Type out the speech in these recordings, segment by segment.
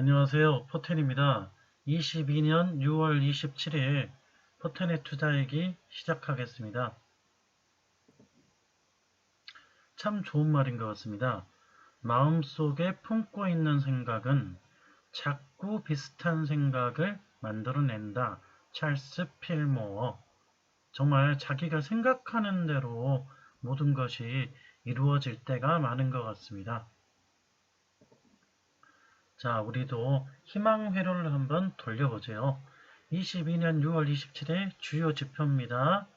안녕하세요. 포텐입니다. 22년 6월 27일 포텐의 투자얘기 시작하겠습니다. 참 좋은 말인 것 같습니다. 마음속에 품고 있는 생각은 자꾸 비슷한 생각을 만들어낸다. 찰스 필모어 정말 자기가 생각하는 대로 모든 것이 이루어질 때가 많은 것 같습니다. 자, 우리도 희망 회로를 한번 돌려보죠. 22년 6월 27일 주요 지표입니다.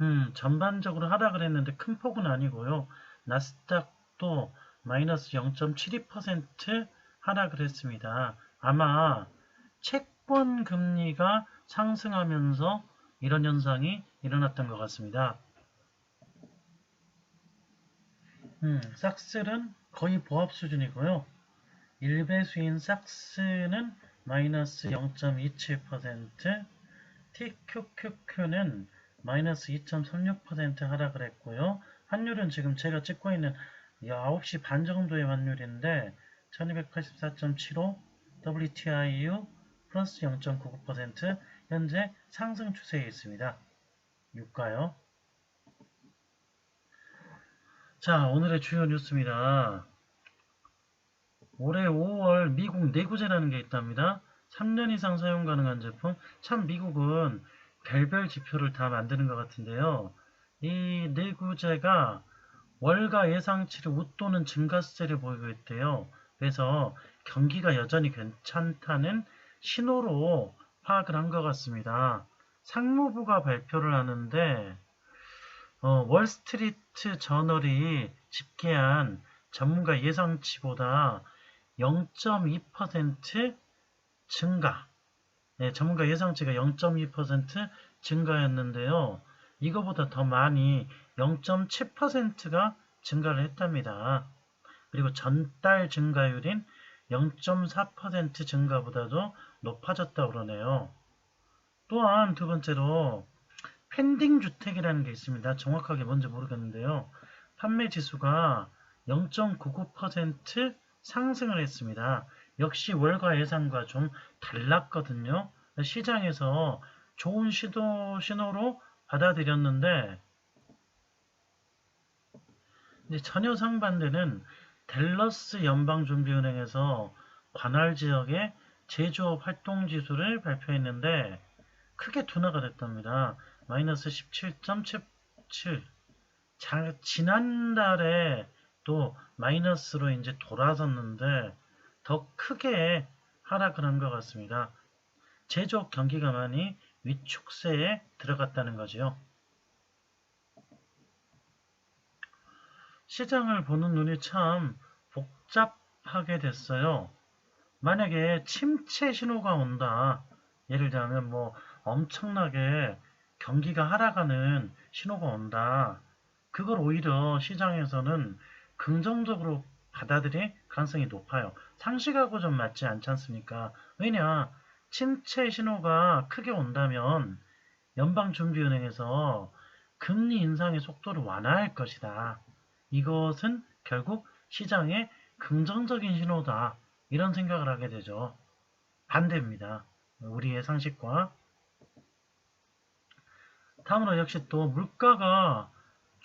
음, 전반적으로 하락을 했는데 큰 폭은 아니고요. 나스닥도 마이너스 0.72% 하락을 했습니다. 아마 채권 금리가 상승하면서 이런 현상이 일어났던 것 같습니다. 음, 싹슬은 거의 보합 수준이고요. 일배수인 삭스는 마이너스 0.27%, TQQQ는 마이너스 2.36% 하락을 했고요. 환율은 지금 제가 찍고 있는 9시 반 정도의 환율인데 1284.75, WTIU 플러스 0.99% 현재 상승 추세에 있습니다. 유가요. 자, 오늘의 주요 뉴스입니다. 올해 5월 미국 내구재라는 게 있답니다. 3년 이상 사용 가능한 제품. 참 미국은 별별 지표를 다 만드는 것 같은데요. 이 내구재가 월가 예상치를 웃도는 증가세를 보이고 있대요. 그래서 경기가 여전히 괜찮다는 신호로 파악을 한 것 같습니다. 상무부가 발표를 하는데 어, 월스트리트 저널이 집계한 전문가 예상치보다 0.2% 증가. 네, 전문가 예상치가 0.2% 증가였는데요. 이거보다 더 많이 0.7%가 증가를 했답니다. 그리고 전달 증가율인 0.4% 증가보다도 높아졌다고 그러네요. 또한 두 번째로 펜딩 주택이라는 게 있습니다. 정확하게 뭔지 모르겠는데요. 판매 지수가 0.99% 상승을 했습니다. 역시 월가 예상과 좀 달랐거든요. 시장에서 좋은 시도, 신호로 받아들였는데 전혀 상반되는 델러스 연방준비은행에서 관할 지역의 제조업 활동 지수를 발표했는데 크게 둔화가 됐답니다. 마이너스 17.77 지난달에 또 마이너스로 이제 돌아섰는데 더 크게 하락을 한 것 같습니다. 제조업 경기가 많이 위축세에 들어갔다는 거지요. 시장을 보는 눈이 참 복잡하게 됐어요. 만약에 침체 신호가 온다. 예를 들면 뭐 엄청나게 경기가 하락하는 신호가 온다. 그걸 오히려 시장에서는 긍정적으로 받아들일 가능성이 높아요. 상식하고 좀 맞지 않지 않습니까? 왜냐, 침체 신호가 크게 온다면 연방준비은행에서 금리 인상의 속도를 완화할 것이다. 이것은 결국 시장의 긍정적인 신호다. 이런 생각을 하게 되죠. 반대입니다. 우리의 상식과. 다음으로 역시 또 물가가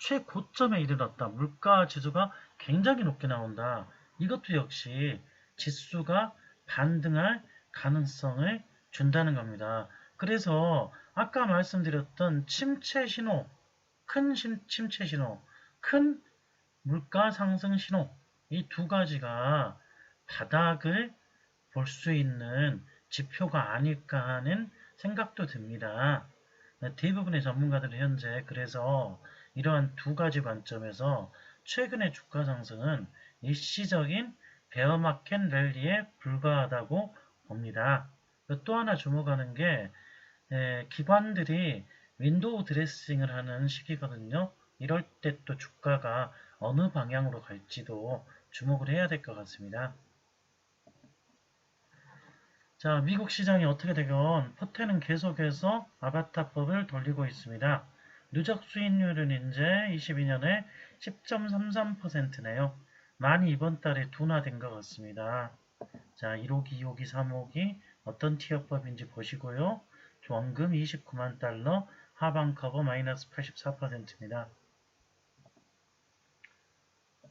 최고점에 이르렀다. 물가 지수가 굉장히 높게 나온다. 이것도 역시 지수가 반등할 가능성을 준다는 겁니다. 그래서 아까 말씀드렸던 침체 신호, 큰 침체 신호, 큰 물가 상승 신호 이 두 가지가 바닥을 볼 수 있는 지표가 아닐까 하는 생각도 듭니다. 대부분의 전문가들은 현재 그래서 이러한 두 가지 관점에서 최근의 주가 상승은 일시적인 베어마켓 랠리에 불과하다고 봅니다. 또 하나 주목하는 게 기관들이 윈도우 드레싱을 하는 시기거든요. 이럴 때 또 주가가 어느 방향으로 갈지도 주목을 해야 될 것 같습니다. 자, 미국 시장이 어떻게 되건 포테는 계속해서 아바타법을 돌리고 있습니다. 누적 수익률은 이제 22년에 10.33%네요. 많이 이번 달에 둔화된 것 같습니다. 자, 1호기, 2호기, 3호기 어떤 티어법인지 보시고요. 원금 29만 달러, 하방 커버 마이너스 84%입니다.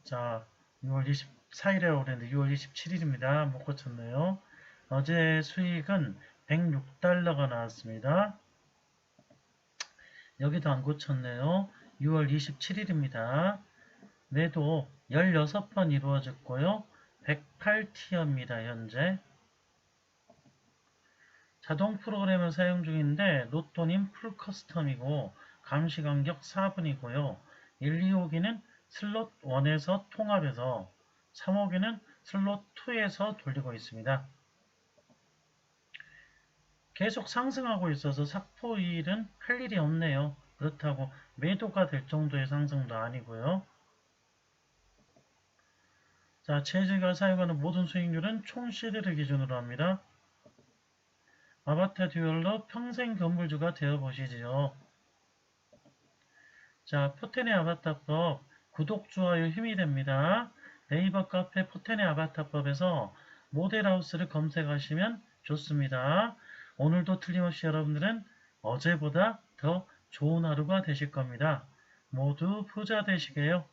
자, 6월 24일에 오랬는데 6월 27일입니다. 못 고쳤네요. 어제 수익은 106달러가 나왔습니다. 여기도 안 고쳤네요. 6월 27일입니다. 매도 16번 이루어졌고요. 108티어입니다. 현재. 자동 프로그램을 사용 중인데 로또님 풀 커스텀이고 감시 간격 4분이고요. 1, 2호기는 슬롯 1에서 통합해서 3호기는 슬롯 2에서 돌리고 있습니다. 계속 상승하고 있어서 삭포일은 할 일이 없네요. 그렇다고 매도가 될 정도의 상승도 아니고요. 자, 제재가 사용하는 모든 수익률은 총 시대를 기준으로 합니다. 아바타 듀얼로 평생 건물주가 되어보시지요. 자, 포텐의 아바타법 구독, 좋아요 힘이 됩니다. 네이버 카페 포텐의 아바타법에서 모델하우스를 검색하시면 좋습니다. 오늘도 틀림없이 여러분들은 어제보다 더 좋은 하루가 되실 겁니다. 모두 부자 되시게요.